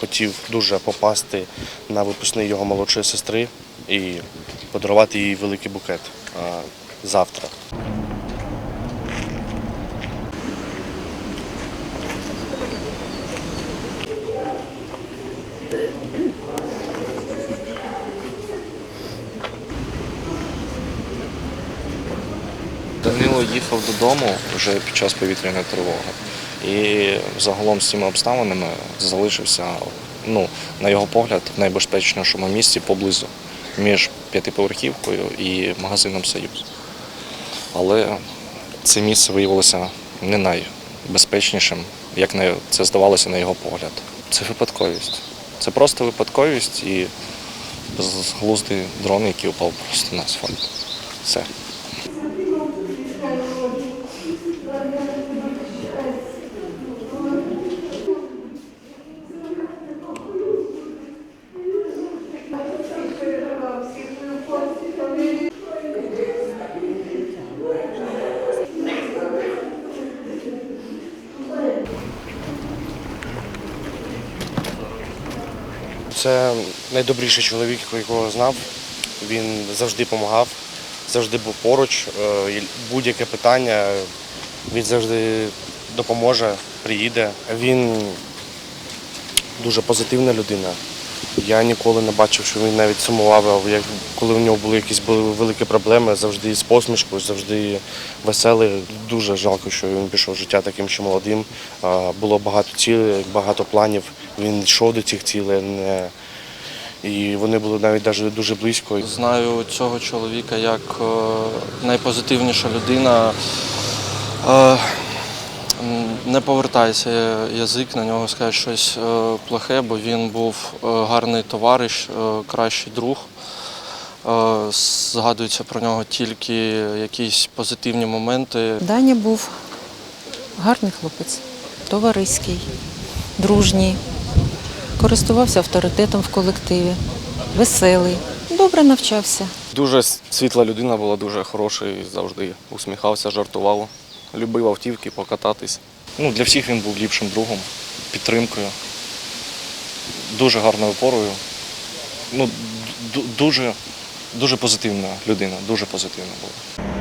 хотів дуже попасти на випускний його молодшої сестри і подарувати їй великий букет завтра. Данило їхав додому вже під час повітряної тривоги. І загалом з цими обставинами залишився, ну, на його погляд, в найбезпечнішому місці поблизу між п'ятиповерхівкою і магазином Союз. Але це місце виявилося не найбезпечнішим, як це здавалося на його погляд. Це випадковість. Це просто випадковість і безглуздий дрон, який упав просто на асфальт. Все. Це найдобріший чоловік, якого знав. Він завжди допомагав, завжди був поруч. Е, Будь-яке питання він завжди допоможе, приїде. Він дуже позитивна людина. Я ніколи не бачив, що він навіть сумував, як коли у нього були якісь були великі проблеми, завжди з посмішкою, завжди веселий. Дуже жалко, що він пішов в життя таким ще молодим. Було багато цілей, багато планів. Він йшов до цих цілей. І вони були навіть даже дуже близько. Знаю цього чоловіка як е, найпозитивніша людина. Не повертається язик на нього сказати щось е, плохе, бо він був е, гарний товариш, е, кращий друг. Згадуються про нього тільки якісь позитивні моменти. Даня був гарний хлопець, товариський, дружній, користувався авторитетом в колективі, веселий, добре навчався. Дуже світла людина була, дуже хороший, завжди усміхався, жартував, любив автівки, покататись. Ну, для всіх він був ліпшим другом, підтримкою, дуже гарною опорою. Ну, дуже, дуже позитивна людина, дуже позитивна була.